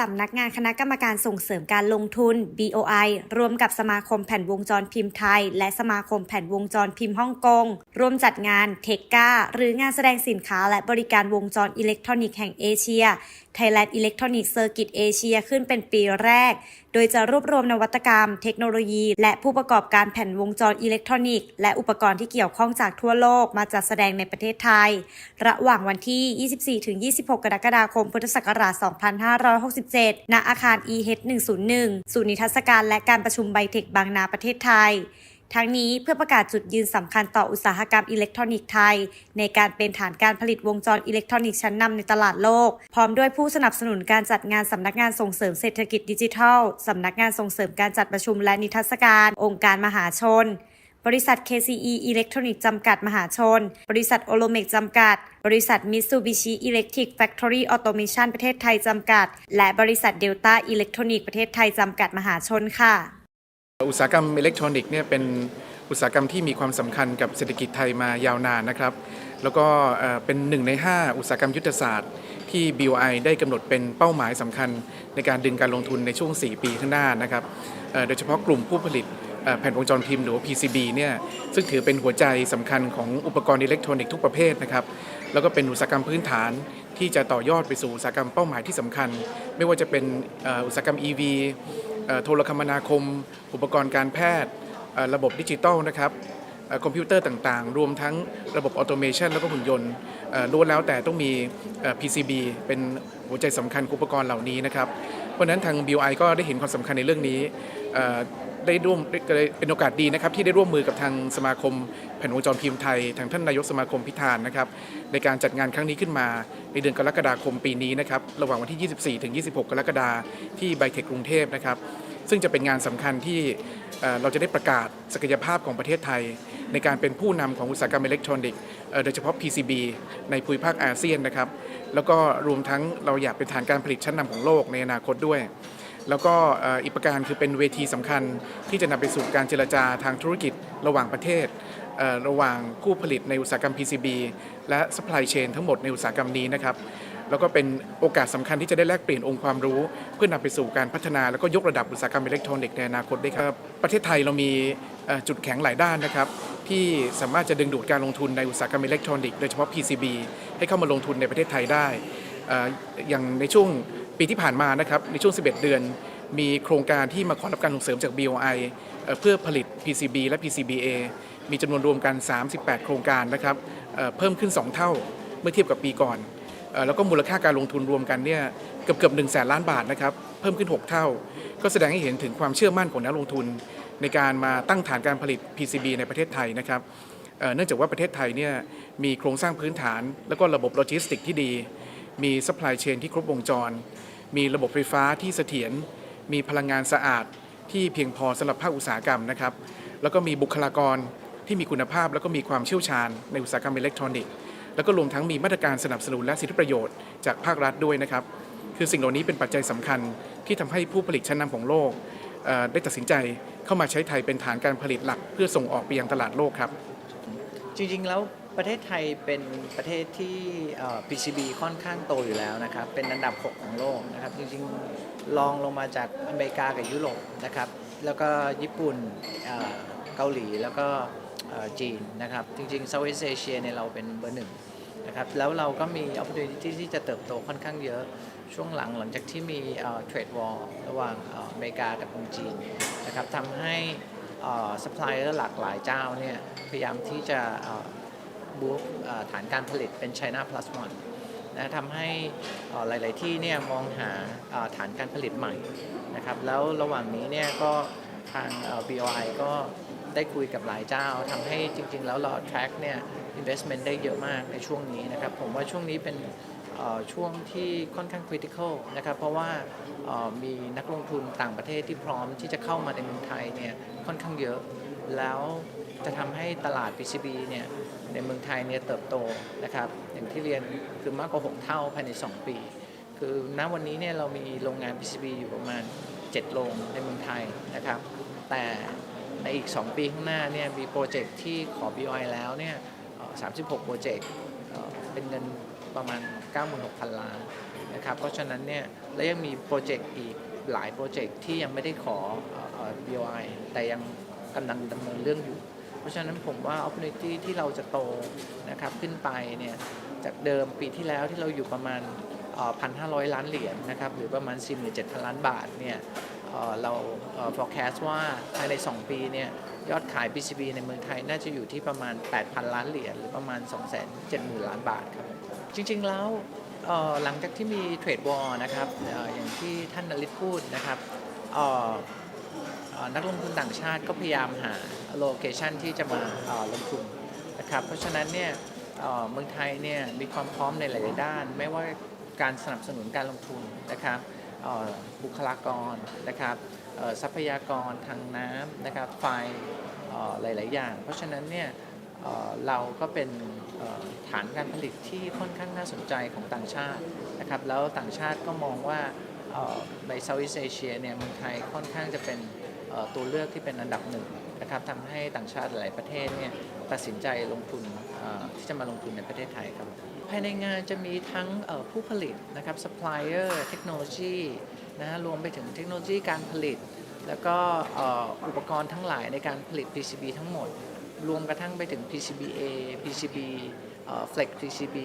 สำนักงานคณะกรรมการส่งเสริมการลงทุน BOI รวมกับสมาคมแผ่นวงจรพิมพ์ไทย และสมาคมแผ่นวงจรพิมพ์ฮ่องกงร่วมจัดงานเทกกาหรืองานแสดงสินค้าและบริการวงจรอิเล็กทรอนิกส์แห่งเอเชีย Thailand Electronic Circuit Asia ขึ้นเป็นปีแรก โดยจะรวบรวมนวัตกรรม เทคโนโลยี และผู้ประกอบการแผ่นวงจรอิเล็กทรอนิกส์และอุปกรณ์ที่เกี่ยวข้องจากทั่วโลกมาจัดแสดงในประเทศไทย ระหว่างวันที่ 24-26 กรกฎาคม พุทธศักราช 2567 ณ อาคาร EH 101 ศูนย์นิทรรศการและการประชุมไบเทคบางนาประเทศไทย ทั้งนี้เพื่อประกาศจุดยืนสำคัญต่ออุตสาหกรรมอิเล็กทรอนิกส์ไทย ในการเป็นฐานการผลิตวงจรอิเล็กทรอนิกส์ชั้นนำในตลาดโลก พร้อมด้วยผู้สนับสนุนการจัดงานสำนักงานส่งเสริมเศรษฐกิจดิจิทัลสำนักงานส่งเสริมการจัดประชุมและนิทรรศการ องค์การมหาชน บริษัท KCE อิเล็กทรอนิกส์จำกัดมหาชน บริษัทโอโลเมกจำกัด บริษัท Mitsubishi Electric Factory Automation ประเทศไทยจำกัด และบริษัท Delta Electronic ประเทศไทยจำกัดมหาชนค่ะ อุตสาหกรรมอิเล็กทรอนิกส์เนี่ยเป็นอุตสาหกรรมที่มีความสำคัญกับเศรษฐกิจไทยมายาวนานนะครับ แล้วก็เป็นหนึ่งใน 5 อุตสาหกรรมยุทธศาสตร์ ที่ BOI ได้กำหนดเป็นเป้าหมายสำคัญในการดึงการลงทุนในช่วง 4 ปีข้างหน้านะครับโดยเฉพาะกลุ่มผู้ผลิตแผ่นวงจรพิมพ์หรือว่า PCB เนี่ยซึ่งถือเป็นหัวใจสำคัญของอุปกรณ์อิเล็กทรอนิกส์ทุกประเภทนะครับแล้วก็เป็นอุตสาหกรรมพื้นฐานที่จะต่อยอดไปสู่อุตสาหกรรมเป้าหมายที่สำคัญ ไม่ว่าจะเป็นอุตสาหกรรม EV โทรคมนาคม อุปกรณ์การแพทย์ ระบบดิจิตอลนะครับคอมพิวเตอร์ต่างๆ รวมทั้งระบบออโตเมชันแล้วก็หุ่นยนต์ล้วนแล้วแต่ต้องมี PCB เป็นหัวใจสำคัญอุปกรณ์เหล่านี้นะครับ เพราะนั้นทาง BI ก็ได้เห็นความสำคัญในเรื่องนี้ ได้ร่วมเป็นโอกาสดีนะครับที่ได้ร่วมมือกับทางสมาคมแผ่นวงจรพิมพ์ไทย ทางท่านนายกสมาคมพิธานนะครับในการจัดงานครั้งนี้ขึ้นมาในเดือนกรกฎาคมปีนี้นะครับระหว่างวันที่ 24 ถึง 26 กรกฎาคมที่ไบเทคกรุงเทพนะครับซึ่งจะเป็นงานสำคัญที่เราจะได้ประกาศศักยภาพของประเทศไทย ในการเป็นผู้นำของอุตสาหกรรมอิเล็กทรอนิกส์โดยเฉพาะ PCB ในภูมิภาคอาเซียนนะครับแล้วก็รวมทั้งเราอยากเป็นฐานการผลิตชั้นนำของโลกในอนาคตด้วย แล้วก็อีกประการคือเป็นเวทีสำคัญที่จะนำไปสู่การเจรจาทางธุรกิจระหว่างประเทศ ระหว่างผู้ผลิตในอุตสาหกรรม PCB และ supply chain ทั้งหมดในอุตสาหกรรมนี้นะครับแล้วก็เป็นโอกาสสำคัญที่จะได้แลกเปลี่ยนองค์ความรู้ เพื่อนำไปสู่การพัฒนาแล้วก็ยกระดับอุตสาหกรรมอิเล็กทรอนิกส์ในอนาคตได้ครับ ประเทศไทยเรามีจุดแข็งหลายด้านนะครับ ที่สามารถจะดึงดูดการลงทุนในอุตสาหกรรมอิเล็กทรอนิกส์โดยเฉพาะ PCB ให้เข้ามาลงทุนในประเทศไทยได้ อย่างในช่วง ปีที่ผ่านมานะครับในช่วง 11 เดือน มีโครงการที่มาขอรับการส่งเสริมจาก BOI เอ่อเพื่อผลิต PCB และ PCBA มีจำนวนรวมกัน 38 โครงการนะครับเพิ่มขึ้น 2 เท่าเมื่อเทียบกับปีก่อน แล้วก็มูลค่าการลงทุนรวมกันเนี่ยเกือบเกือบ1แสนล้านบาทนะครับเพิ่มขึ้น 6 เท่า ก็แสดงให้เห็นถึงความเชื่อมั่นของนักลงทุน ในการมาตั้งฐานการผลิต PCB ในประเทศไทยนะครับเนื่องจากว่าประเทศไทยเนี่ยมีโครงสร้างพื้นฐาน แล้วก็ระบบโลจิสติกที่ดี มี supply chain ที่ครบวงจร มีระบบไฟฟ้าที่เสถียร มีพลังงานสะอาดที่เพียงพอสำหรับภาคอุตสาหกรรมนะครับ แล้วก็มีบุคลากรที่มีคุณภาพ แล้วก็มีความเชี่ยวชาญในอุตสาหกรรมอิเล็กทรอนิกส์ แล้วก็รวมทั้งมีมาตรการสนับสนุนและสิทธิประโยชน์จากภาครัฐด้วยนะครับ คือสิ่งเหล่านี้เป็นปัจจัยสำคัญที่ทำให้ผู้ผลิตชั้นนำของโลกเอ่อได้ตัดสินใจเข้ามาใช้ไทยเป็นฐานการผลิตหลัก เพื่อส่งออกไปยังตลาดโลกครับ จริงๆ แล้ว ประเทศไทยเป็นประเทศที่ PCB ค่อนข้างโตอยู่แล้วนะครับ เป็นอันดับ 6 ของโลกนะครับ จริงๆลองลงมาจากอเมริกากับยุโรปนะครับ แล้วก็ญี่ปุ่นเกาหลีแล้วก็จีนนะครับ จริงๆ Southeast Asia เนี่ยเราเป็นเบอร์หนึ่งนะครับ แล้วเราก็มี opportunity ที่จะเติบโตค่อนข้างเยอะช่วงหลังหลังจากที่มีเทรดวอลระหว่างอเมริกากับจีนนะครับทำให้ซัพพลายเออร์หลากหลายเจ้าเนี่ยพยายามที่จะ บูฟฐานการผลิตเป็น China Plus One นะทำให้หลาย ๆ ที่เนี่ยมองหาฐานการผลิตใหม่นะครับแล้วระหว่างนี้เนี่ยก็ทาง BOI ก็ได้คุยกับหลายเจ้าทำให้จริง ๆ แล้วเรา track เนี่ย investment ได้เยอะมากในช่วงนี้นะครับผมว่าช่วงนี้เป็นช่วงที่ค่อนข้าง critical นะครับเพราะว่ามีนักลงทุนต่างประเทศที่พร้อมที่จะเข้ามาในเมืองไทยเนี่ยค่อนข้างเยอะ แล้วจะทำให้ตลาด PCB เนี่ย ในเมืองไทยเนี่ยเติบโตนะครับอย่างที่เรียนคือมากกว่า 6 เท่าภายใน 2 ปี คือณวันนี้เนี่ยเรามีโรงงาน PCB อยู่ประมาณ 7 โรงในเมืองไทยนะครับ แต่ในอีก 2 ปีข้างหน้าเนี่ยมีโปรเจกต์ที่ขอ BOI แล้วเนี่ย36 โปรเจกต์เป็นเงินประมาณ 96,000 ล้านนะครับ เพราะฉะนั้นเนี่ยและยังมีโปรเจกต์อีกหลายโปรเจกต์ที่ยังไม่ได้ขอเอ่อเอ่อ BOI แต่ยังกำลังดำเนินเรื่องอยู่ เพราะฉะนั้นผมว่า opportunity ที่เราจะโตนะครับขึ้นไปเนี่ยจากเดิมปีที่แล้วที่เราอยู่ประมาณพันห้าร้อยล้านเหรียญนะครับหรือประมาณ 4 7 0 0 0 ล้านบาทเนี่ยเรา forecast ว่าภายใน 2 ปีเนี่ยยอดขาย BCB ในเมืองไทยน่าจะอยู่ที่ประมาณ 8,000 ล้านเหรียญหรือประมาณ 270,000 ล้านบาทครับ จริงๆแล้วหลังจากที่มีเทรดวอร์นะครับอย่างที่ท่านนลิตพูดนะครับ นักลงทุนต่างชาติก็พยายามหาโลเคชันที่จะมาลงทุนนะครับเพราะฉะนั้นเนี่ยเมืองไทยเนี่ยมีความพร้อมในหลาย ๆ ด้าน ไม่ว่าการสนับสนุนการลงทุนนะครับบุคลากรนะครับทรัพยากรทางน้ำนะครับไฟหลาย ๆ อย่าง เพราะฉะนั้นเนี่ยเราก็เป็นฐานการผลิตที่ค่อนข้างน่าสนใจของต่างชาตินะครับแล้วต่างชาติก็มองว่าในเซาท์อีสเอเชียเนี่ยเมืองไทยค่อนข้างจะเป็น ตัวเลือกที่เป็นอันดับหนึ่งนะครับทำให้ต่างชาติหลายประเทศเนี่ยตัดสินใจลงทุนที่จะมาลงทุนในประเทศไทยครับภายในงานจะมีทั้งผู้ผลิตนะครับ supplier เทคโนโลยีนะฮะรวมไปถึงเทคโนโลยีการผลิต แล้วก็อุปกรณ์ทั้งหลายในการผลิต PCB ทั้งหมด รวมกระทั่งไปถึง PCBA PCB Flex PCB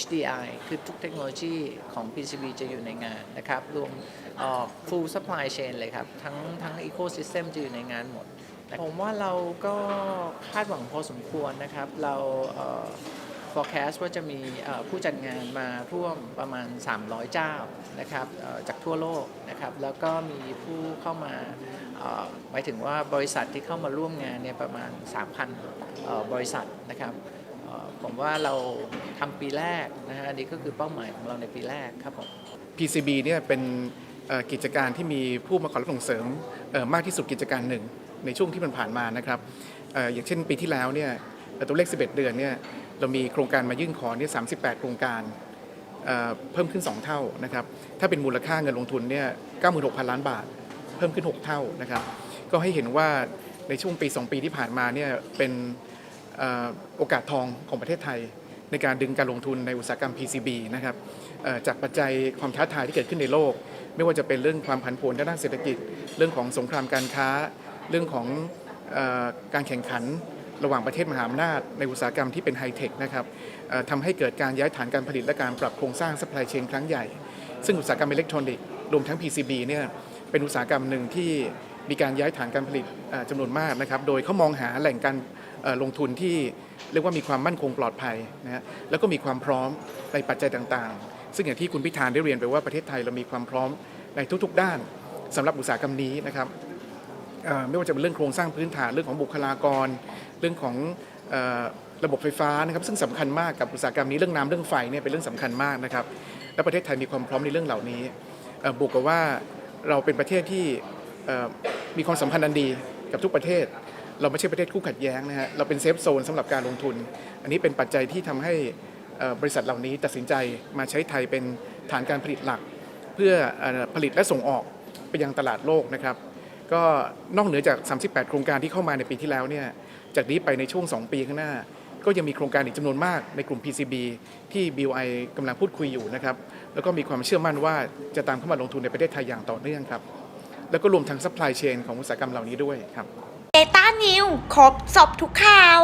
HDI คือทุกเทคโนโลยีของ PCB จะอยู่ในงานนะครับ รวมเอ่อ full supply chain เลยครับ ทั้งทั้ง ecosystem จะอยู่ในงานหมด ผมว่าเราก็คาดหวังพอสมควรนะครับ เราเ forecast ว่าจะมีผู้จัดงานมาร่วมประมาณ 300 เจ้านะครับจากทั่วโลกนะครับ แล้วก็มีผู้เข้ามาหมายถึงว่าบริษัทที่เข้ามาร่วมงานเนี่ยประมาณ 3,000 บริษัทนะครับ ผมว่าเราทำปีแรกนะฮะอันนี้ก็คือเป้าหมายของเราในปีแรกครับผม PCB เนี่ยเป็นกิจการที่มีผู้มาขอรับส่งเสริมมากที่สุดกิจการหนึ่งในช่วงที่มันผ่านมานะครับอย่างเช่นปีที่แล้วเนี่ยตัวเลข 11 เดือนเนี่ยเรามีโครงการมายื่นขอเนี่ย38 โครงการเเพิ่มขึ้น 2 เท่านะครับ ถ้าเป็นมูลค่าเงินลงทุนเนี่ย96,000 ล้านบาท เพิ่มขึ้น 6 เท่านะครับ ก็ให้เห็นว่าในช่วงปี 2 ปีที่ผ่านมาเนี่ยเป็น โอกาสทองของประเทศไทย ในการดึงการลงทุนในอุตสาหกรรม PCB นะครับจากปัจจัยความท้าทายที่เกิดขึ้นในโลก ไม่ว่าจะเป็นเรื่องความผันผวนด้านเศรษฐกิจ เรื่องของสงครามการค้า เรื่องของอการแข่งขันระหว่างประเทศมหาอำนาจในอุตสาหกรรมที่เป็นไฮเทคนะครับทำให้เกิดการย้ายฐานการผลิตและการปรับโครงสร้าง supply chain ครั้งใหญ่ ซึ่งอุตสาหกรรมอิเล็กทรอนิกส์รวมทั้ง PCB เนี่ยเป็นอุตสาหกรรมหนึ่งที่มีการย้ายฐานการผลิตจำนวนมากนะครับ โดยเขามองหาแหล่งการ ลงทุนที่เรียกว่ามีความมั่นคงปลอดภัยนะฮะแล้วก็มีความพร้อมในปัจจัยต่างๆ ซึ่งอย่างที่คุณพิธานได้เรียนไปว่าประเทศไทยเรามีความพร้อมในทุกๆ ด้านสำหรับอุตสาหกรรมนี้นะครับไม่ว่าจะเป็นเรื่องโครงสร้างพื้นฐานเรื่องของบุคลากร เรื่องของระบบไฟฟ้านะครับซึ่งสำคัญมากกับอุตสาหกรรมนี้เรื่องน้ำเรื่องไฟเนี่ยเป็นเรื่องสำคัญมากนะครับและประเทศไทยมีความพร้อมในเรื่องเหล่านี้บวกกับว่าเราเป็นประเทศที่มีความสัมพันธ์อันดีกับทุกประเทศ เราไม่ใช่ประเทศคู่ขัดแย้งนะฮะเราเป็นเซฟโซนสำหรับการลงทุน อันนี้เป็นปัจจัยที่ทำให้บริษัทเหล่านี้ตัดสินใจมาใช้ไทยเป็นฐานการผลิตหลัก เพื่อผลิตและส่งออกไปยังตลาดโลกนะครับ ก็นอกเหนือจาก 38 โครงการที่เข้ามาในปีที่แล้วเนี่ยจากนี้ไปในช่วง 2 ปีข้างหน้า ก็ยังมีโครงการอีกจำนวนมากในกลุ่ม PCB ที่ BOI กำลังพูดคุยอยู่นะครับแล้วก็มีความเชื่อมั่นว่าจะตามเข้ามาลงทุนในประเทศไทยอย่างต่อเนื่องครับแล้วก็รวมทั้ง supply chain ของอุตสาหกรรมเหล่านี้ด้วยครับ เดต้านิวครบสอบทุกข่าว